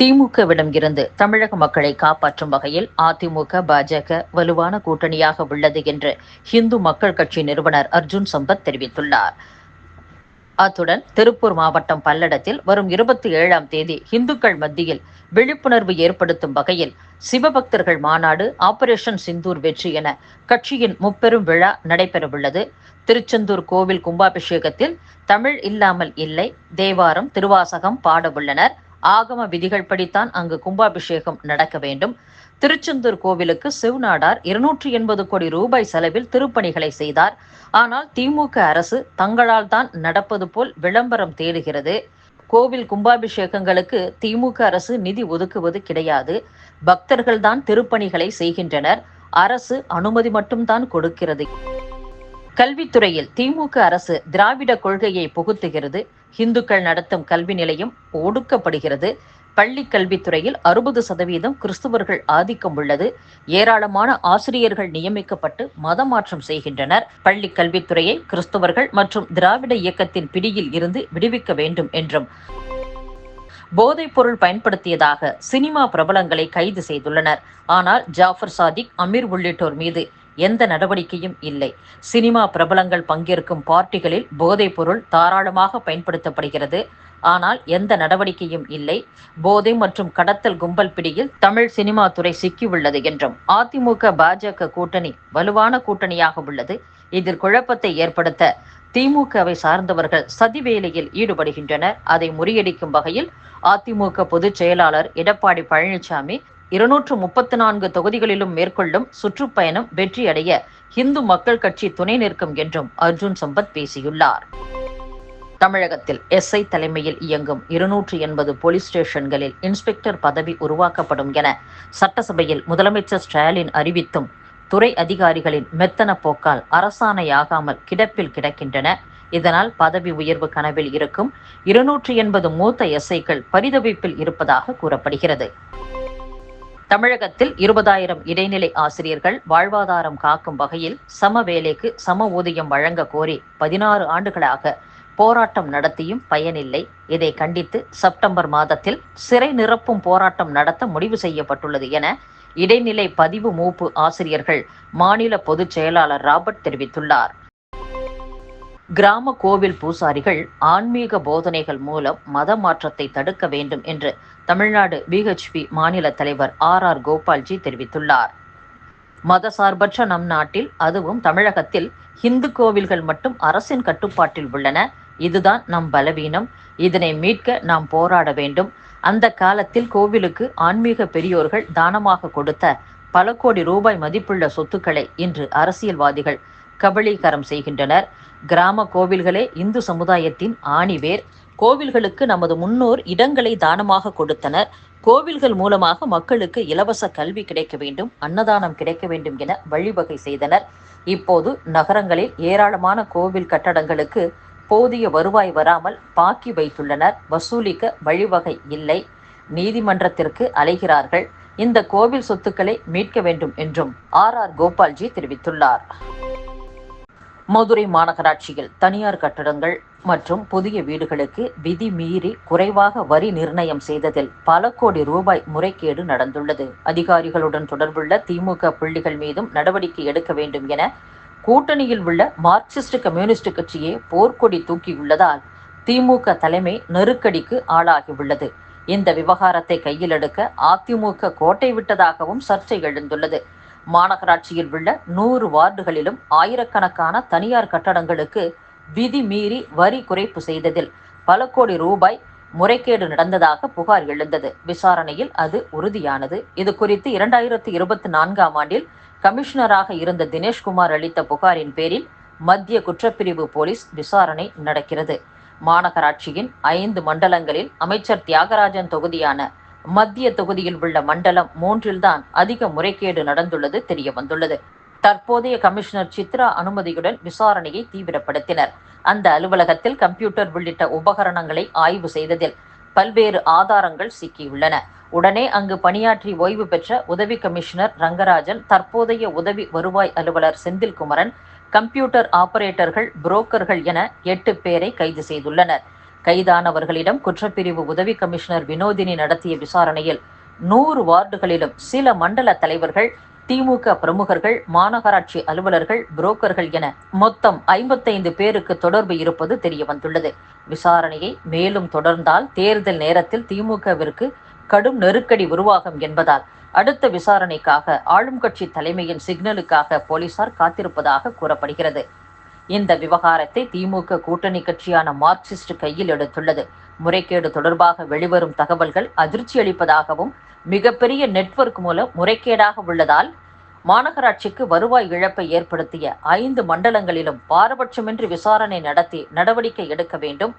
திமுகவிடம் இருந்து தமிழக மக்களை காப்பாற்றும் வகையில் அதிமுக பாஜக வலுவான கூட்டணியாக உள்ளது என்று இந்து மக்கள் கட்சி நிறுவனர் அர்ஜுன் சம்பத் தெரிவித்துள்ளார். அத்துடன் திருப்பூர் மாவட்டம் பல்லடத்தில் வரும் இருபத்தி ஏழாம் தேதி இந்துக்கள் மத்தியில் விழிப்புணர்வு ஏற்படுத்தும் வகையில் சிவபக்தர்கள் மாநாடு ஆபரேஷன் சிந்தூர் வெற்றி என கட்சியின் முப்பெரும் விழா நடைபெறவுள்ளது. திருச்செந்தூர் கோவில் கும்பாபிஷேகத்தில் தமிழ் இல்லாமல் இல்லை தேவாரம் திருவாசகம் பாட உள்ளனர் ஆகம விதிகள் படித்தான் அங்கு கும்பாபிஷேகம் நடக்க வேண்டும். திருச்செந்தூர் கோவிலுக்கு சிவநாடார் இருநூற்றி எண்பது கோடி ரூபாய் செலவில் திருப்பணிகளை செய்தார். ஆனால் திமுக அரசு தங்களால் தான் நடப்பது போல் விளம்பரம் தேடுகிறது. கோவில் கும்பாபிஷேகங்களுக்கு திமுக அரசு நிதி ஒதுக்குவது கிடையாது. பக்தர்கள்தான் திருப்பணிகளை செய்கின்றனர். அரசு அனுமதி மட்டும்தான் கொடுக்கிறது. கல்வித்துறையில் திமுக அரசு திராவிட கொள்கையை புகுத்துகிறது. இந்துக்கள் நடத்தும் கல்வி நிலையம் ஒடுக்கப்படுகிறது. பள்ளி கல்வித்துறையில் அறுபது சதவீதம் கிறிஸ்துவர்கள் ஆதிக்கம் உள்ளது. ஏராளமான ஆசிரியர்கள் நியமிக்கப்பட்டு மதமாற்றம் செய்கின்றனர். பள்ளி கல்வித்துறையை கிறிஸ்துவர்கள் மற்றும் திராவிட இயக்கத்தின் பிடியில் இருந்து விடுவிக்க வேண்டும் என்றும். போதைப் பொருள் பயன்படுத்தியதாக சினிமா பிரபலங்களை கைது செய்துள்ளனர். ஆனால் ஜாஃபர் சாதிக் அமீர் உள்ளிட்டோர் மீது எந்த நடவடிக்கையும் இல்லை. சினிமா பிரபலங்கள் பங்கேற்கும் பார்ட்டிகளில் போதைப் பொருள் தாராளமாக பயன்படுத்தப்படுகிறது. ஆனால் எந்த நடவடிக்கையும் இல்லை. போதை மற்றும் கடத்தல் கும்பல் பிடியில் தமிழ் சினிமா துறை சிக்கியுள்ளது என்றும் அதிமுக பாஜக கூட்டணி வலுவான கூட்டணியாக உள்ளது. இதில் குழப்பத்தை ஏற்படுத்த திமுகவை சார்ந்தவர்கள் சதி வேலையில் ஈடுபடுகின்றனர். அதை முறியடிக்கும் வகையில் அதிமுக பொதுச் செயலாளர் எடப்பாடி பழனிசாமி இருநூற்று முப்பத்தி நான்கு தொகுதிகளிலும் மேற்கொள்ளும் சுற்றுப்பயணம் வெற்றியடைய இந்து மக்கள் கட்சி துணை நிற்கும் என்றும் அர்ஜுன் சம்பத் பேசியுள்ளார். தமிழகத்தில் எஸ்ஐ தலைமையில் இயங்கும் இருநூற்று எண்பது போலீஸ் ஸ்டேஷன்களில் இன்ஸ்பெக்டர் பதவி உருவாக்கப்படும் என சட்டசபையில் முதலமைச்சர் ஸ்டாலின் அறிவித்தும் துறை அதிகாரிகளின் மெத்தன போக்கால் அரசாணையாகாமல் கிடப்பில் கிடக்கின்றன. இதனால் பதவி உயர்வு கனவில் இருக்கும் இருநூற்றி எண்பது மூத்த எஸ்ஐக்கள் பரிதவிப்பில் இருப்பதாக கூறப்படுகிறது. தமிழகத்தில் இருபதாயிரம் இடைநிலை ஆசிரியர்கள் வாழ்வாதாரம் காக்கும் வகையில் சம வேலைக்கு சம ஊதியம் வழங்க கோரி பதினாறு ஆண்டுகளாக போராட்டம் நடத்தியும் பயனில்லை. இதை கண்டித்து செப்டம்பர் மாதத்தில் சிறை நிரப்பும் போராட்டம் நடத்த முடிவு செய்யப்பட்டுள்ளது என இடைநிலை பதிவு மூப்பு ஆசிரியர்கள் மாநில பொதுச் செயலாளர் ராபர்ட் தெரிவித்துள்ளார். கிராம கோவில் பூசாரிகள் ஆன்மீக போதனைகள் மூலம் மத மாற்றத்தை தடுக்க வேண்டும் என்று தமிழ்நாடு பிஹெச்பி மாநில தலைவர் ஆர் ஆர் கோபால்ஜி தெரிவித்துள்ளார். மதசார்பற்ற நம் நாட்டில் அதுவும் தமிழகத்தில் இந்து கோவில்கள் மட்டும் அரசின் கட்டுப்பாட்டில் உள்ளன. இதுதான் நம் பலவீனம். இதனை மீட்க நாம் போராட வேண்டும். அந்த காலத்தில் கோவிலுக்கு ஆன்மீக பெரியோர்கள் தானமாக கொடுத்த பல கோடி ரூபாய் மதிப்புள்ள சொத்துக்களை இன்று அரசியல்வாதிகள் கபளீகரம் செய்கின்றனர். கிராம கோவில்களே இந்து சமுதாயத்தின் ஆணிவேர். கோவில்களுக்கு நமது முன்னோர் இடங்களை தானமாக கொடுத்தனர். கோவில்கள் மூலமாக மக்களுக்கு இலவச கல்வி கிடைக்க வேண்டும் அன்னதானம் கிடைக்க வேண்டும் என வழிவகை செய்தனர். இப்போது நகரங்களில் ஏராளமான கோவில் கட்டடங்களுக்கு போதிய வருவாய் வராமல் பாக்கி வைத்துள்ளனர். வசூலிக்க வழிவகை இல்லை. நீதிமன்றத்திற்கு அலைகிறார்கள். இந்த கோவில் சொத்துக்களை மீட்க வேண்டும் என்றும் ஆர் ஆர் கோபால்ஜி தெரிவித்துள்ளார். மதுரை மாநகராட்சியில் தனியார் கட்டடங்கள் மற்றும் புதிய வீடுகளுக்கு விதி மீறி குறைவாக வரி நிர்ணயம் செய்ததில் பல கோடி ரூபாய் முறைகேடு நடந்துள்ளது. அதிகாரிகளுடன் தொடர்புள்ள திமுக புள்ளிகள் மீதும் நடவடிக்கை எடுக்க வேண்டும் என கூட்டணியில் உள்ள மார்க்சிஸ்ட் கம்யூனிஸ்ட் கட்சியே போர்க்கொடி தூக்கியுள்ளதால் திமுக தலைமை நெருக்கடிக்கு ஆளாகியுள்ளது. இந்த விவகாரத்தை கையில் எடுக்க அதிமுக கோட்டை விட்டதாகவும் சர்ச்சை எழுந்துள்ளது. மாநகராட்சியில் உள்ள நூறு வார்டுகளிலும் ஆயிரக்கணக்கான தனியார் கட்டடங்களுக்கு விதி மீறி வரி குறைப்பு செய்ததில் பல கோடி ரூபாய் முறைகேடு நடந்ததாக புகார் எழுந்தது. விசாரணையில் அது உறுதியானது. இது குறித்து இரண்டாயிரத்தி இருபத்தி நான்காம் ஆண்டில் கமிஷனராக இருந்த தினேஷ்குமார் அளித்த புகாரின் பேரில் மத்திய குற்றப்பிரிவு போலீஸ் விசாரணை நடக்கிறது. மாநகராட்சியின் ஐந்து மண்டலங்களில் அமைச்சர் தியாகராஜன் தொகுதியான மத்திய தொகுதியில் உள்ள மண்டலம் மூன்றில்தான் அதிக முறைகேடு நடந்துள்ளது தெரிய வந்துள்ளது தற்போதைய கமிஷனர் சித்ரா அனுமதியுடன் விசாரணையை தீவிரப்படுத்தினர். அந்த அலுவலகத்தில் கம்ப்யூட்டர் உள்ளிட்ட உபகரணங்களை ஆய்வு செய்ததில் பல்வேறு ஆதாரங்கள் சிக்கியுள்ளன. உடனே அங்கு பணியாற்றி ஓய்வு பெற்ற உதவி கமிஷனர் ரங்கராஜன் தற்போதைய உதவி வருவாய் அலுவலர் செந்தில்குமரன் கம்ப்யூட்டர் ஆபரேட்டர்கள் புரோக்கர்கள் என எட்டு பேரை கைது செய்துள்ளனர். கைதானவர்களிடம் குற்றப்பிரிவு உதவி கமிஷனர் வினோதினி நடத்திய விசாரணையில் நூறு வார்டுகளிலும் சில மண்டல தலைவர்கள் திமுக பிரமுகர்கள் மாநகராட்சி அலுவலர்கள் புரோக்கர்கள் என மொத்தம் ஐம்பத்தைந்து பேருக்கு தொடர்பு இருப்பது தெரிய வந்துள்ளது விசாரணையை மேலும் தொடர்ந்தால் தேர்தல் நேரத்தில் திமுகவிற்கு கடும் நெருக்கடி உருவாகும் என்பதால் அடுத்த விசாரணைக்காக ஆளும் கட்சி தலைமையின் சிக்னலுக்காக போலீசார் காத்திருப்பதாக கூறப்படுகிறது. இந்த விவகாரத்தை திமுக கூட்டணி கட்சியான மார்க்சிஸ்ட் கையில் எடுத்துள்ளது. முறைகேடு தொடர்பாக வெளிவரும் தகவல்கள் அதிர்ச்சி அளிப்பதாகவும் மிகப்பெரிய நெட்வொர்க் மூலம் முறைகேடாக உள்ளதால் மாநகராட்சிக்கு வருவாய் இழப்பை ஏற்படுத்திய ஐந்து மண்டலங்களிலும் பாரபட்சமின்றி விசாரணை நடத்தி நடவடிக்கை எடுக்க வேண்டும்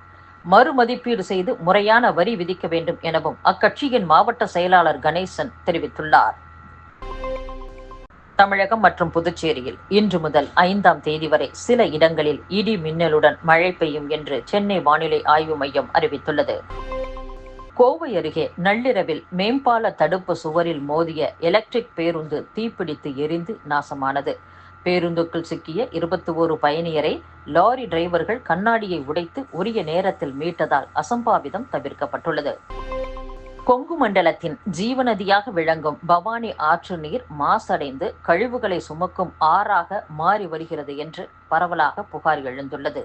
மறுமதிப்பீடு செய்து முறையான வரி விதிக்க வேண்டும் எனவும் அக்கட்சியின் மாவட்ட செயலாளர் கணேசன் தெரிவித்துள்ளார். தமிழகம் மற்றும் புதுச்சேரியில் இன்று முதல் ஐந்தாம் தேதி வரை சில இடங்களில் இடி மின்னலுடன் மழை பெய்யும் என்று சென்னை வானிலை ஆய்வு மையம் அறிவித்துள்ளது. கோவை அருகே நள்ளிரவில் மேம்பால தடுப்பு சுவரில் மோதிய எலக்ட்ரிக் பேருந்து தீப்பிடித்து எரிந்து நாசமானது. பேருந்துக்குள் சிக்கிய இருபத்தி ஓரு பயணியரை லாரி டிரைவர்கள் கண்ணாடியை உடைத்து உரிய நேரத்தில் மீட்டதால் அசம்பாவிதம் தவிர்க்கப்பட்டுள்ளது. கொங்கு மண்டலத்தின் ஜீவநதியாக விளங்கும் பவானி ஆற்று நீர் மாசடைந்து கழிவுகளை சுமக்கும் ஆறாக மாறி வருகிறது என்று பரவலாக புகார் எழுந்துள்ளது.